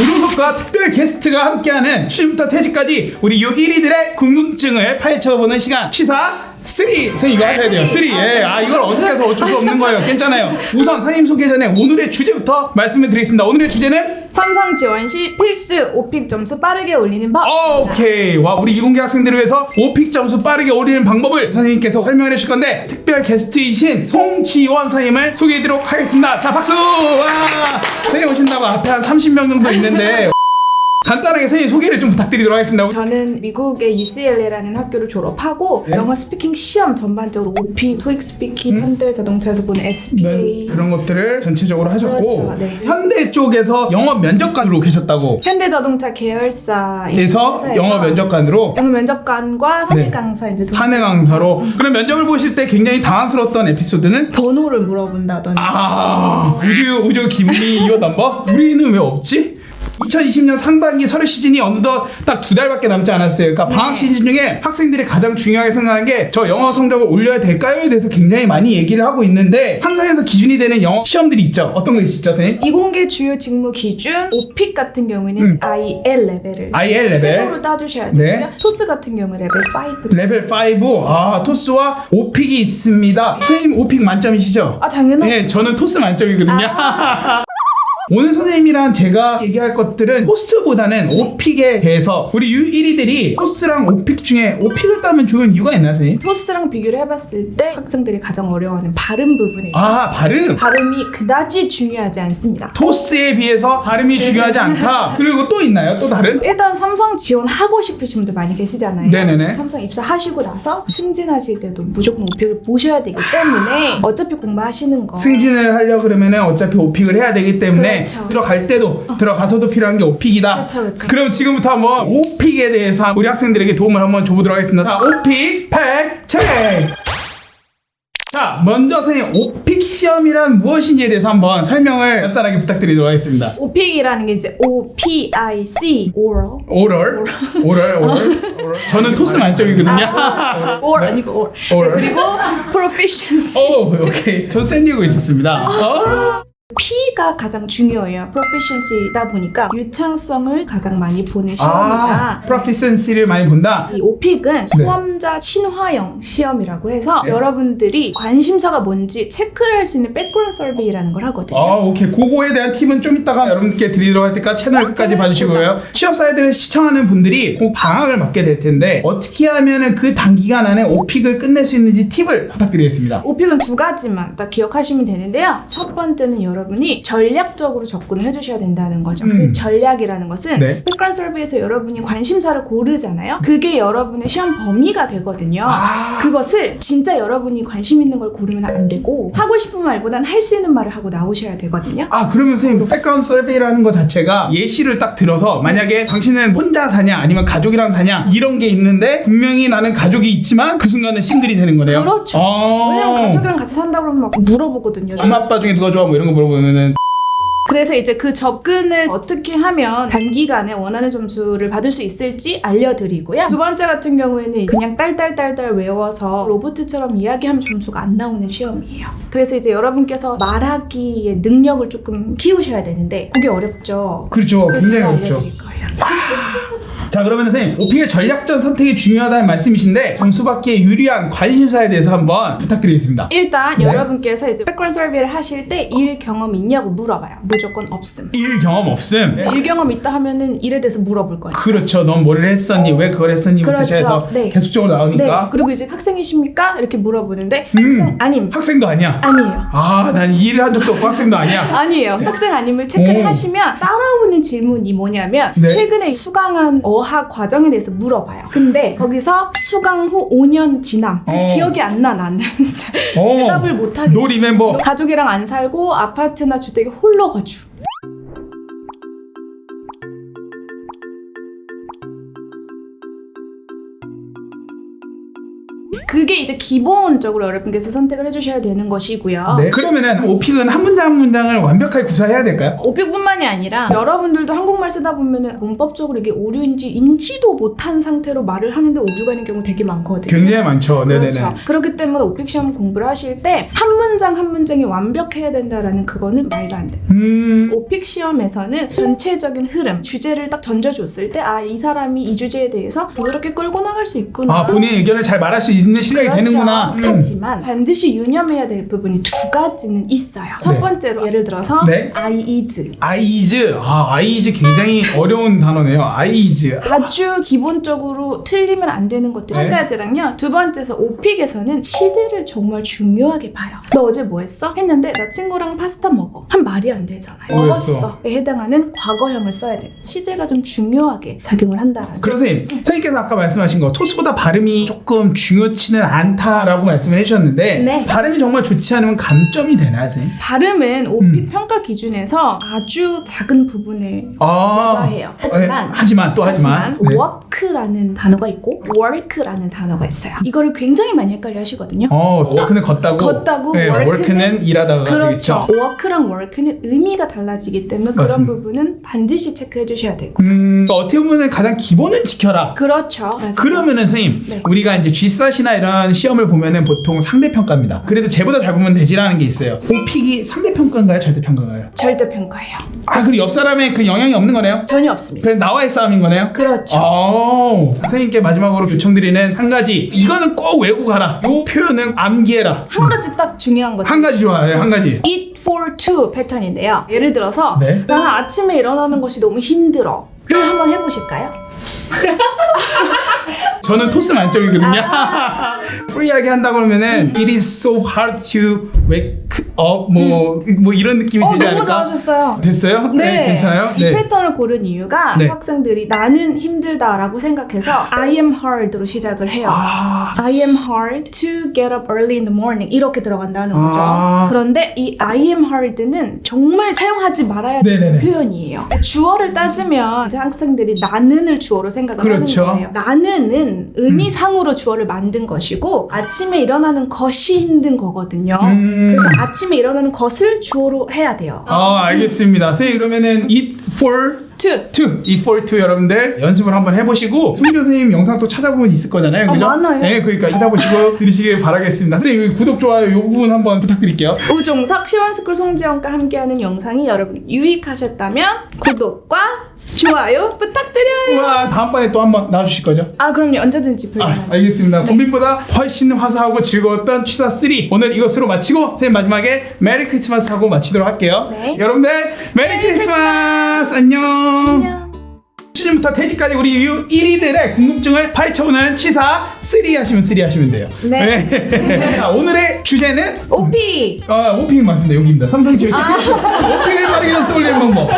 우종석과 특별 게스트가 함께하는 취임부터 퇴직까지 우리 유 1위들의 궁금증을 파헤쳐보는 시간 시사 3! 선생님 이거 하셔야 돼요 3! 예. 아 이걸 어색해서 어쩔 수 없는 거예요 괜찮아요 우선 선생님 소개 전에 오늘의 주제부터 말씀을 드리겠습니다 오늘의 주제는 삼성 지원 시 필수 오픽 점수 빠르게 올리는 법. 어, 오케이 와 우리 이공계 학생들을 위해서 오픽 점수 빠르게 올리는 방법을 선생님께서 설명을 해주실 건데 특별 게스트이신 송지원 선생님을 소개해드리도록 하겠습니다 자 박수 와 선생님 오신다고 앞에 한 30명 정도 있는데 간단하게 선생님 소개를 좀 부탁드리도록 하겠습니다 저는 미국의 UCLA라는 학교를 졸업하고 네. 영어 스피킹 시험 전반적으로 OP, 토익 스피킹, 현대 자동차에서 SBA 음? 네, 그런 것들을 전체적으로 하셨고 그렇죠, 네. 현대 쪽에서 영어 면접관으로 계셨다고 현대 자동차 계열사 해서 영어 면접관으로 영어 면접관과 사내 네. 강사 이제 두- 사내 강사로 그런 면접을 보실 때 굉장히 당황스러웠던 에피소드는 번호를 물어본다더니 아 우주 우주 기분이 이거 넘버 우리는 왜 없지? 2020년 상반기 서류 시즌이 어느덧 딱 두 달밖에 남지 않았어요. 그러니까 방학 네. 시즌 중에 학생들이 가장 중요하게 생각하는 게 저 영어 성적을 올려야 될까요에 대해서 굉장히 많이 얘기를 하고 있는데 삼성에서 기준이 되는 영어 시험들이 있죠. 어떤 거 있죠, 선생님? 이공계 주요 직무 기준 오픽 같은 경우에는 음. IL 레벨을 IL 레벨. 최소로 따주셔야 네. 되고요. 토스 같은 경우 레벨 5. 레벨 5, 아 토스와 오픽이 있습니다. 선생님 오픽 만점이시죠? 아 당연하죠. 네, 저는 토스 만점이거든요. 오늘 선생님이랑 제가 얘기할 것들은 토스보다는 오픽에 대해서 우리 U1이들이 토스랑 오픽 중에 오픽을 따면 좋은 이유가 있나요, 선생님? 토스랑 비교를 해봤을 때 학생들이 가장 어려워하는 발음 부분에 있어요. 아, 발음. 발음이 그다지 중요하지 않습니다. 토스에 비해서 발음이 중요하지 않다. 그리고 또 있나요? 또 다른? 일단 삼성 지원하고 싶으신 분들 많이 계시잖아요. 네네네. 삼성 입사하시고 나서 승진하실 때도 무조건 오픽을 보셔야 되기 때문에 어차피 공부하시는 거 승진을 하려 그러면은 어차피 오픽을 해야 되기 때문에 그렇죠. 들어갈 때도 들어가서도 필요한 게 오픽이다. 그렇죠, 그렇죠. 그럼 지금부터 한번 오픽에 대해서 우리 학생들에게 도움을 한번 줘보도록 하겠습니다. 자, 오픽 팩 체크. 자, 먼저 선생님 오픽 시험이란 무엇인지에 대해서 한번 설명을 간단하게 부탁드리도록 하겠습니다. 오픽이라는 게 이제 O P I C oral 오럴, 오럴, 오럴. 저는 토스 만점이거든요. or 아니고 or. Oral. 네, 그리고 proficiency 오, 오케이. 전 샌디고 있었습니다. 어? P가 가장 중요해요. proficiency이다 보니까 유창성을 가장 많이 보는 아, 시험이다. 프로피센시를 많이 본다. 이 오픽은 수험자 친화형 시험이라고 해서 네. 여러분들이 관심사가 뭔지 체크를 할 수 있는 백그라운드 서베이라는 걸 하거든요. 아, 오케이. 그거에 대한 팁은 좀 이따가 여러분께 드리도록 할 테니까 채널 끝까지 채널 봐주시고요. 취업 사이트를 시청하는 분들이 곧 방학을 맞게 될 텐데 어떻게 하면은 그 단기간 안에 오픽을 끝낼 수 있는지 팁을 부탁드리겠습니다. 오픽은 두 가지만 딱 기억하시면 되는데요. 첫 번째는 여러분이 전략적으로 접근을 해주셔야 된다는 거죠. 음. 그 전략이라는 것은 네. 백그라운드 서베이에서 여러분이 관심사를 고르잖아요. 그게 여러분의 시험 범위가 되거든요. 아. 그것을 진짜 여러분이 관심 있는 걸 고르면 안 되고 하고 싶은 말보단 할 수 있는 말을 하고 나오셔야 되거든요. 아 그러면 선생님 백그라운드 서베이라는 것 자체가 예시를 딱 들어서 만약에 당신은 혼자 사냐 아니면 가족이랑 사냐 이런 게 있는데 분명히 나는 가족이 있지만 그 순간은 싱글이 되는 거네요. 그렇죠. 아. 왜냐면 가족이랑 같이 산다 그러면 막 물어보거든요. 엄마 아빠 중에 누가 좋아 뭐 이런 거 물어보면은 그래서 이제 그 접근을 어떻게 하면 단기간에 원하는 점수를 받을 수 있을지 알려드리고요. 두 번째 같은 경우에는 그냥 딸딸딸딸 외워서 로봇처럼 이야기하면 점수가 안 나오는 시험이에요. 그래서 이제 여러분께서 말하기의 능력을 조금 키우셔야 되는데 그게 어렵죠. 그렇죠 굉장히 제가 어렵죠. 알려드릴 거예요. 자 그러면 선생님 오픽의 전략적 선택이 중요하다는 말씀이신데 점수 받기에 유리한 관심사에 대해서 한번 부탁드리겠습니다. 일단 네. 여러분께서 이제 백그라운드 서비를 하실 때 일 경험 있냐고 물어봐요. 무조건 없음. 일 경험 없음. 일 경험 있다 하면은 일에 대해서 물어볼 거예요. 그렇죠. 넌 뭐를 했었니? 왜 그걸 했었니?부터 그렇죠. 시작해서 네. 계속적으로 네. 나오니까 그리고 이제 학생이십니까? 이렇게 물어보는데 음. 학생 아님. 학생도 아니야. 아니에요. 아, 난이 일을 한 적도 없고 학생도 아니야. 아니에요. 학생 아님을 체크를 오. 하시면 따라 오는 질문이 뭐냐면 네. 최근에 수강한 어학 과정에 대해서 물어봐요. 근데 거기서 수강 후 5년 지남 어. 기억이 안 나 나는 어. 대답을 못 하겠어. 노 리멤버. 가족이랑 안 살고 아파트나 주택에 홀로 거주. 그게 이제 기본적으로 여러분께서 선택을 해주셔야 되는 것이고요. 네. 그러면은 오픽은 한 문장 한 문장을 완벽하게 구사해야 될까요? 오픽뿐만이 아니라 여러분들도 한국말 쓰다 보면은 문법적으로 이게 오류인지 인지도 못한 상태로 말을 하는데 오류가 있는 경우 되게 많거든요. 굉장히 많죠. 네네네. 그렇죠. 그렇기 때문에 오픽 시험 공부를 하실 때 한 문장 한 문장이 완벽해야 된다라는 그거는 말도 안 돼. 음. 오픽 시험에서는 전체적인 흐름, 주제를 딱 던져줬을 때, 아, 이 사람이 이 주제에 대해서 부드럽게 끌고 나갈 수 있구나. 아 본인의 의견을 잘 말할 수 있는 실력이 그렇죠. 되는구나. 음. 하지만 반드시 유념해야 될 부분이 두 가지는 있어요. 첫 네. 번째로 예를 들어서 네. I is 아이즈. 아 아이즈 굉장히 어려운 단어네요. 아이즈. 아주 기본적으로 틀리면 안 되는 것들 한 네. 가지랑요. 두 번째서 오픽에서는 시제를 정말 중요하게 봐요. 너 어제 뭐 했어? 했는데 나 친구랑 파스타 먹어. 한 말이 안 되잖아요. 뭐였어? 먹었어에 해당하는 과거형을 써야 돼. 시제가 좀 중요하게 작용을 한다라는 그럼 선생님, 선생님께서 아까 말씀하신 거 토스보다 발음이 조금 중요치 는 않다라고 말씀을 해주셨는데 네. 발음이 정말 좋지 않으면 감점이 되나요, 선생님? 발음은 오픽 음. 평가 기준에서 아주 작은 부분에 아, 불과해요. 하지만 네, 하지만 또 하지만, 하지만 네. Work라는 단어가 있고 work라는 단어가 있어요. 이거를 굉장히 많이 헷갈려 하시거든요. 어, 워크는 걷다고, 걷다고, 네, work는 일하다가 그렇죠. 되겠죠. work랑 work는 의미가 달라지기 때문에 그런 맞습니다. 부분은 반드시 체크해 주셔야 되고. 음, 어떻게 보면 가장 기본은 지켜라. 그렇죠. 그래서 그러면은 선생님 네. 우리가 이제 G샷이나 이런 시험을 보면은 보통 상대 평가입니다. 그래도 쟤보다 잘 보면 되지라는 게 있어요. 오픽이 상대 평가인가요, 절대 평가인가요? 절대 평가예요. 아 그리고 옆 사람에 그 영향이 없는 거네요. 전혀 없습니다. 그냥 나와의 싸움인 거네요. 그렇죠. 아, 선생님께 마지막으로 요청드리는 한 가지 이거는 꼭 외우고 가라. 요 표현은 암기해라. 한 가지 딱 중요한 것. 한 가지 좋아요. 한 가지. eat for two 패턴인데요. 예를 들어서 네. 나는 아침에 일어나는 것이 너무 힘들어. 를 한번 해보실까요? 저는 토스 만점이거든요. 아. 프리하게 한다 그러면은 It is so hard to wake up 뭐, 뭐 이런 느낌이 어 되지 너무 않을까? 잘하셨어요. 됐어요? 네, 괜찮아요? 이 패턴을 고른 이유가 네. 학생들이 나는 힘들다라고 생각해서 I am hard로 시작을 해요. 아, I am hard to get up early in the morning 이렇게 들어간다는 거죠. 아. 그런데 이 I am hard는 정말 사용하지 말아야 되는 네네네. 표현이에요. 주어를 따지면 이제 학생들이 나는을 주어로 생각을 그렇죠. 음. 하는 거예요. 나는 은 의미상으로 주어를 만든 것이고 아침에 일어나는 것이 힘든 거거든요. 음. 그래서 아침에 일어나는 것을 주어로 해야 돼요. 아 알겠습니다. 선생님 그러면은 Eat for to two, Eat for two 여러분들 연습을 한번 해보시고 송교 선생님 영상 또 찾아보면 있을 거잖아요. 아, 그죠? 많아요. 네, 그러니까 찾아보시고 들으시길 바라겠습니다. 선생님 여기 구독 좋아요 요 부분 한번 부탁드릴게요. 우종석 시원스쿨 송지영과 함께하는 영상이 여러분 유익하셨다면 구독과 좋아요 부탁드려요. 우와 다음번에 또 한번 나와주실 거죠? 아 그럼요 언제든지 아, 불러요. 알겠습니다. 고민보다 훨씬 화사하고 즐거웠던 취사 3 오늘 이것으로 마치고 선생님 마지막에 메리 크리스마스 하고 마치도록 할게요. 네. 여러분들 메리 메리 크리스마스 안녕. 안녕. 수준부터 퇴직까지 우리 유 1위들의 궁금증을 파헤쳐보는 취사 3 하시면 3 하시면 돼요. 네. 자, 오늘의 주제는 오피 아, 오핑 맞습니다. 여기입니다. 삼성 지역 오핑을 빠르게 접수 올리는 방법.